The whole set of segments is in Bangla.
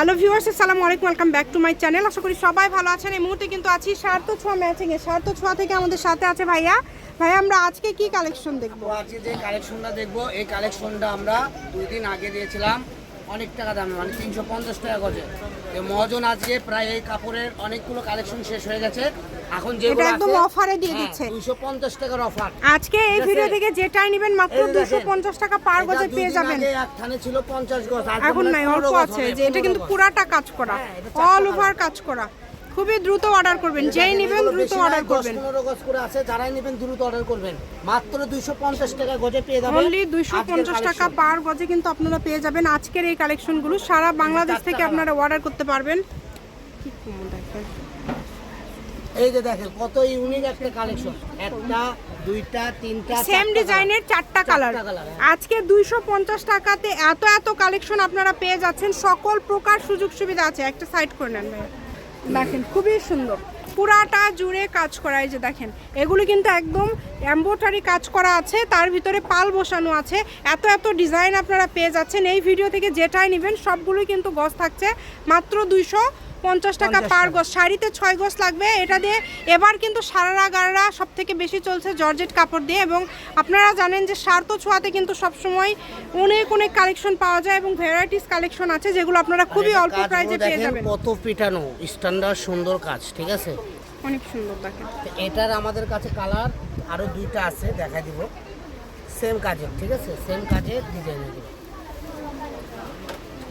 হ্যালো ভিউয়ার্স আসসালামু আলাইকুম welcome back to my channel আশা করি সবাই ভালো আছেন। এই মুহূর্তে কিন্তু আছি সার্থ ছোঁয়া ম্যাচিং এ সার্থ ছোঁয়া থেকে আমাদের সাথে আছে ভাইয়া। ভাই আমরা আজকে কি কালেকশন দেখব? আজকে যে কালেকশনটা দেখব, এই কালেকশনটা আমরা দুই দিন আগে দিয়েছিলাম। অনেক টাকা দাম মানে তিনশো পঞ্চাশ টাকা গজে। তো মহাজন আজকে প্রায় এই কাপড়ের অনেকগুলো কালেকশন শেষ হয়ে গেছে। এখন যেগুলো এটা একদম অফারে দিয়ে দিচ্ছে। দুইশো পঞ্চাশ টাকার অফার আজকে এই ভিডিও থেকে যেটাই নেবেন মাত্র এই দেখেন। দুশো পঞ্চাশ টাকা পার গজে পেয়ে যাবেন। এক থানে ছিল পঞ্চাশ গজ এখন নাই অল্প আছে যে এটা কিন্তু পুরাটা কাজ করা হ্যাঁ, অল ওভার কাজ করা। খুবই দ্রুত অর্ডার করবেন। যেই নেবেন দ্রুত অর্ডার করবেন। 15 গজ করে আছে যারাই নেবেন দ্রুত অর্ডার করবেন। মাত্র দুইশো পঞ্চাশ টাকা গজে পেয়ে যাবেন। অনলি দুইশো আজকের পঞ্চাশ টাকা পার গজে কিন্তু আপনারা পেয়ে যাবেন। আজকের এই কালেকশনগুলো সারা বাংলাদেশ থেকে আপনারা অর্ডার করতে পারবেন। কি কম দেখেন। এই যে দেখেন কত ইউনিক একটা কালেকশন একটা দুইটা তিনটা সেম ডিজাইনের চারটা কালার আজকে দুইশো পঞ্চাশ টাকাতে এত এত কালেকশন আপনারা পেয়ে যাচ্ছেন। সকল প্রকার সুযোগ সুবিধা আছে। একটা সাইড করে নেন ভাইয়া দেখেন, খুবই সুন্দর। পুরাটা জুড়ে কাজ করা, এই যে দেখেন, এগুলো কিন্তু একদম এম্বোটারি কাজ করা আছে, তার ভিতরে পাল বসানো আছে। এত এত ডিজাইন আপনারা পেয়ে যাচ্ছেন। এই ভিডিও থেকে যেটাই নেবেন, সবগুলোই কিন্তু গজ থাকছে, মাত্র দুইশো পঞ্চাশ টাকা পার। গজ শাড়িতে ছয় গজ লাগবে এটা দিয়ে এবার কিন্তু সারারা গারারা সব থেকে বেশি চলছে জর্জেট কাপড় দিয়ে এবং আপনারা জানেন যে সার্থ ছোঁয়াতে কিন্তু সবসময় অনেক অনেক কালেকশন পাওয়া যায় এবং ভ্যারাইটিস কালেকশন আছে যেগুলো আপনারা খুবই অল্প প্রাইসে পেয়ে যাবেন। কত পিটানো স্ট্যান্ডার্ড সুন্দর কাজ ঠিক আছে? অনেক সুন্দর দেখেন। এটার আমাদের কাছে কালার আরও দুইটা আছে দেখা দিব। সেম কাজের ঠিক আছে? সেম কাজের ডিজাইন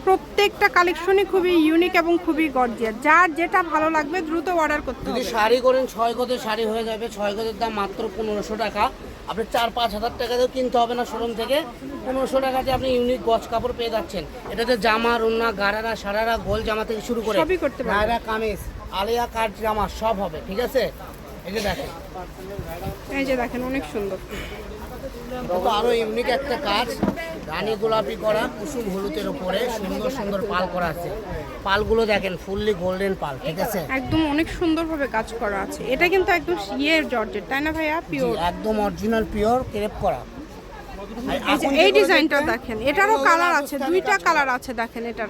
প্রত্যেকটা কালেকশনই খুবই ইউনিক এবং খুবই গর্জিয়াস যার যেটা ভালো লাগবে দ্রুত অর্ডার করতে যদি হবে। শাড়ি করেন ছয় গজের শাড়ি হয়ে যাবে। ছয় গজের দাম মাত্র পনেরোশো টাকা। আপনি চার পাঁচ হাজার টাকাতেও কিনতে হবে না শোরুম থেকে। পনেরোশো টাকাতে আপনি ইউনিক গজ কাপড় পেয়ে যাচ্ছেন। এটাতে জামা রুন্না গারারা সারারা গোল জামা থেকে শুরু করে সবই করতে পারবেন। নায়রা কামিজ আলিয়া কাট জামা সব হবে ঠিক আছে? এই যে দেখেন। এই যে দেখেন অনেক সুন্দর। আরও ইউনিক একটা কাজ। রানী গোলাপি করা কুসুম হলুদের উপরে সুন্দর সুন্দর পাল করা আছে। পালগুলো দেখেন ফুললি গোল্ডেন পাল ঠিক আছে? একদম অনেক সুন্দরভাবে কাজ করা আছে। এটা কিন্তু একদম ইয়ের জর্জেট তাই না ভাইয়া? পিওর একদম অরিজিনাল পিওর ক্রেপ করা। এই ডিজাইনটা দেখেন এটারও কালার আছে দুইটা কালার আছে দেখেন এটার।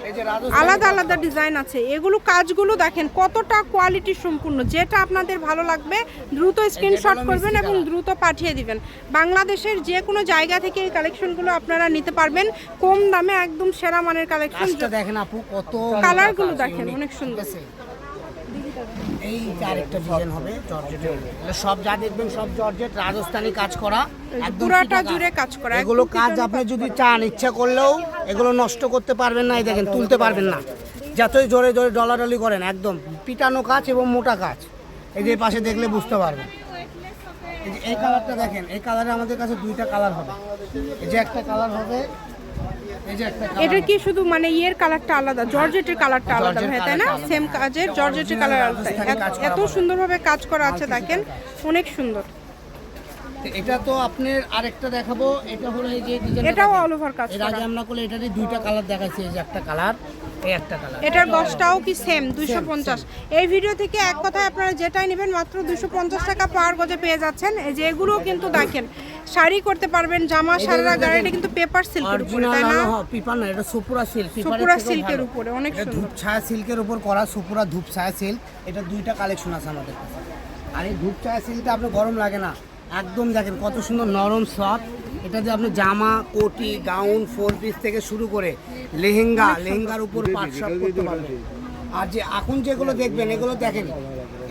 আলাদা আলাদা ডিজাইন আছে। এগুলো কাজগুলো দেখেন কতটা কোয়ালিটি সম্পূর্ণ যেটা আপনাদের ভালো লাগবে দ্রুত স্ক্রিনশট করবেন এবং দ্রুত পাঠিয়ে দিবেন। বাংলাদেশের যে কোনো জায়গা থেকে এই কালেকশনগুলো আপনারা নিতে পারবেন কম দামে একদম সেরা মানের কালেকশন দেখেন আপু কত কালারগুলো দেখেন, অনেক সুন্দর। এই আরেকটা ডিজাইন হবে জর্জেটের সব যা দেখবেন সব জর্জেট রাজস্থানি কাজ করা। একদম পুরাটা জুড়ে কাজ করা, এগুলো কাজ আপনি যদি চান ইচ্ছা করলেও এগুলো নষ্ট করতে পারবেন না এই দেখেন তুলতে পারবেন না। যতই জোরে জোরে ডলাডলি করেন একদম পিটানো কাজ এবং মোটা কাজ। এই যে পাশে দেখলে বুঝতে পারবেন। এই কালারটা দেখেন এই কালারে আমাদের কাছে দুইটা কালার হবে। এই যে একটা কালার হবে এই যে একটা কালার এটা কি শুধু মানে ইয়ের কালারটা আলাদা? জর্জেটের কালারটা আলাদা ভাই তাই না? সেম কাজের জর্জেটের কালার আলাদা। এত- সুন্দরভাবে কাজ করা আছে দেখেন অনেক সুন্দর। এটা তো আপনার আরেকটা দেখাবো। এটা হলো এই যে এটাও অল ওভার কাজ এর আগে আমরা এটারই দুইটা কালার দেখাচ্ছি এই যে একটা কালার এই একটা কালার এটার গসটাও কি সেম দুইশো পঞ্চাশ। এই ভিডিও থেকে এক কথায় আপনারা যেটাই নেবেন মাত্র দুইশো পঞ্চাশ টাকা পার গজে পেয়ে যাচ্ছেন। এই যে এগুলো কিন্তু দেখেন শাড়ি করতে পারবেন জামা সারা গাড়ি এটা কিন্তু পেপার সিল্কের উপরে তাই না? পিপার না এটা সুপুরা সিল্ক সুপুরা সিল্কের উপরে অনেক সুন্দর। ধূপ ছায়া সিল্কের উপর করা সুপুরা ধূপ ছায়া সিল্ক এটা দুইটা কালেকশন আছে আমাদের কাছে। আর এই ধূপ ছায়া সিল্কটা আপনার গরম লাগে না একদম দেখেন কত সুন্দর নরম সফট এটা যে আপনি জামা কোটি গাউন ফোর পিস থেকে শুরু করে লেহেঙ্গা লেহেঙ্গার উপর সব করতে পারবেন। আর যে এখন যেগুলো দেখবেন এগুলো দেখেন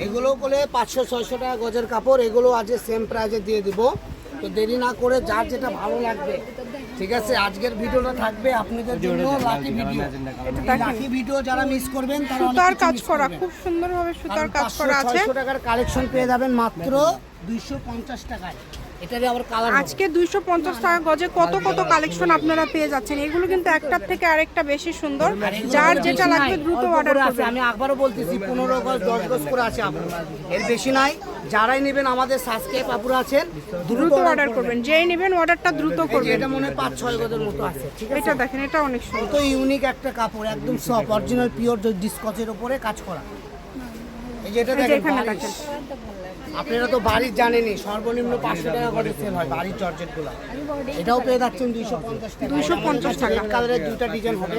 এগুলো বলে পাঁচশো ছয়শো টাকা গজের কাপড় এগুলো আজকে সেম প্রাইজে দিয়ে দিব। তো দেরি না করে যার যেটা ভালো লাগবে। ঠিক আছে আজকের ভিডিওটা থাকবে আপনাদের জন্য লাকি ভিডিও লাকি ভিডিও যারা মিস করবেন তারা সুতার কাজ করা খুব সুন্দরভাবে সুতার কাজ করা আছে। 600 টাকার কালেকশন পেয়ে যাবেন মাত্র দুইশো পঞ্চাশ টাকায়। এটারই আবার কালার আজকে দুইশো পঞ্চাশ টাকা গজে কত কত কালেকশন আপনারা পেয়ে যাচ্ছেন? এগুলো কিন্তু একটার থেকে আরেকটা বেশি সুন্দর। যার যেটা লাগবে দ্রুত অর্ডার করবেন। আমি আবারও বলতেছি পনেরো গজ দশ গজ করে আছে আপনার এর বেশি নাই। যারাই নেবেন আমাদের সাবস্ক্রাইব আপুরা আছেন দ্রুত অর্ডার করবেন। যেই নেবেন অর্ডারটা দ্রুত করবেন। এটা মনে হয় পাঁচ ছয় গজের মতো আছে ঠিক আছে? এটা দেখেন এটা অনেক সুন্দর। কত ইউনিক একটা কাপড় একদম সফট অরিজিনাল পিওর ডিসকচের উপরে কাজ করা। এই যে এটা। দেখেন। আপনারা তো বাড়ির জানেনই সর্বনিম্ন পাঁচশো টাকা করে সেল হয় বাড়ির জর্জেটগুলো। এটাও পেয়ে যাচ্ছেন দুইশো পঞ্চাশ টাকা। 250 টাকা। রেড কালারের দুইটা ডিজাইন হবে।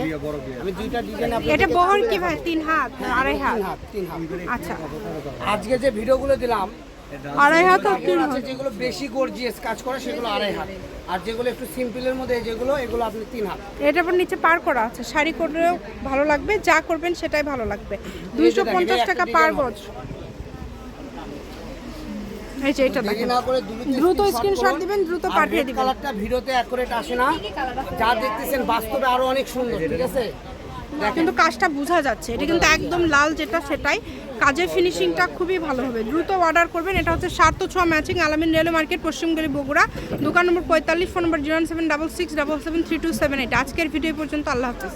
আমি দুইটা ডিজাইন এটা বহর কি ভাই? তিন হাত আড়াই হাত? তিন হাত তিন হাত। আচ্ছা। আজকে যে ভিডিওগুলো দিলাম আড়াই হাত আর যেগুলো বেশি গর্জিয়াস কাজ করে সেগুলো আড়াই হাত। আর যেগুলো একটু সিম্পলের মধ্যে যেগুলো এগুলো আপনি তিন হাত। এটা নিচে পার করা আছে। শাড়ি করলেও ভালো লাগবে যা করবেন সেটাই ভালো লাগবে। দুইশো পঞ্চাশ টাকা পার গজ। এই যে এটা দেখেন। না করে দ্রুত screenshot দিবেন, দ্রুত পাঠিয়ে দিবেন। কালারটা ভিডিওতে অ্যাকুরেট আসে না। যা দেখতেছেন বাস্তবে আরও অনেক সুন্দর ঠিক আছে? কিন্তু কাজটা বোঝা যাচ্ছে। এটা কিন্তু একদম লাল যেটা সেটাই। কাজের ফিনিশিংটা খুবই ভালো হবে। দ্রুত অর্ডার করবেন। এটা হচ্ছে সাত তো ছ ম্যাচিং আলামিন রেলওয়ে মার্কেট পশ্চিমগলি বগুড়া। দোকান নম্বর পঁয়তাল্লিশ phone number zero seven double six double seven three two seven eight. আজকের ভিডিও পর্যন্ত। আল্লাহ হাফিজ।